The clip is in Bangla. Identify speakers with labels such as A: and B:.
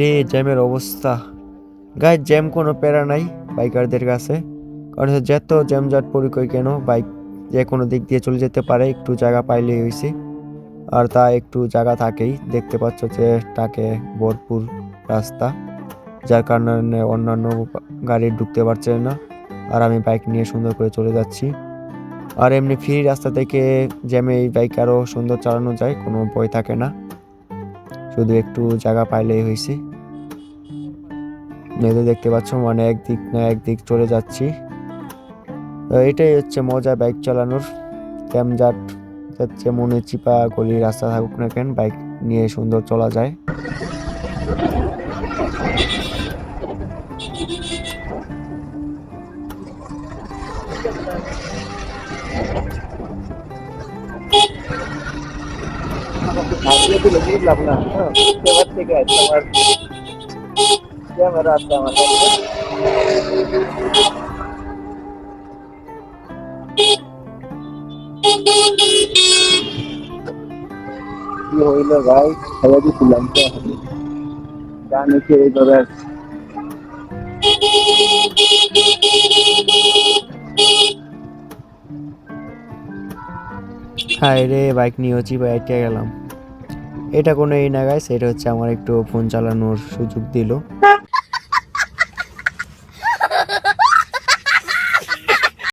A: রে জ্যামের অবস্থা। গায়ে জ্যাম কোনো প্যারা নাই বাইকারদের কাছে। কারণ যত জ্যামজাট পরিকয় কেন, বাইক যে কোনো দিক দিয়ে চলে যেতে পারে, একটু জায়গা পাইলেই হয়েছে আর তা একটু জায়গা থাকেই, দেখতে পাচ্ছ যে টাকে ভরপুর রাস্তা। যার কারণে অন্যান্য গাড়ি ঢুকতে পারছে না। আর আমি বাইক নিয়ে সুন্দর করে চলে যাচ্ছি। আর এমনি ফ্রি রাস্তা থেকে জ্যামে এই বাইক আরও সুন্দর চালানো যায়, কোনো ভয় থাকে না। শুধু একটু জায়গা পাইলেই হয়েছে। মেয়েদের দেখতে পাচ্ছ মানে একদিক না একদিক চলে যাচ্ছি। এটাই হচ্ছে মজা বাইক চালানোর। ক্যামজাট যাচ্ছে মনে চিপা গলি রাস্তা থাকুক না কেন বাইক নিয়ে সুন্দর চলা যায়।
B: আজকে দিলে বুঝলাম না। এবার থেকে আছে আমার ক্যামেরা আছে আমার কাছে। কি হইল ভাই? খাইয়া দিছিলাম তো? জানি কি এইভাবে
A: হায় রে বাইক নিয়ে আটকে গেলাম। এটা কোনো এই না গাইস এটা হচ্ছে আমার একটু ফোন চালানোর সুযোগ দিল।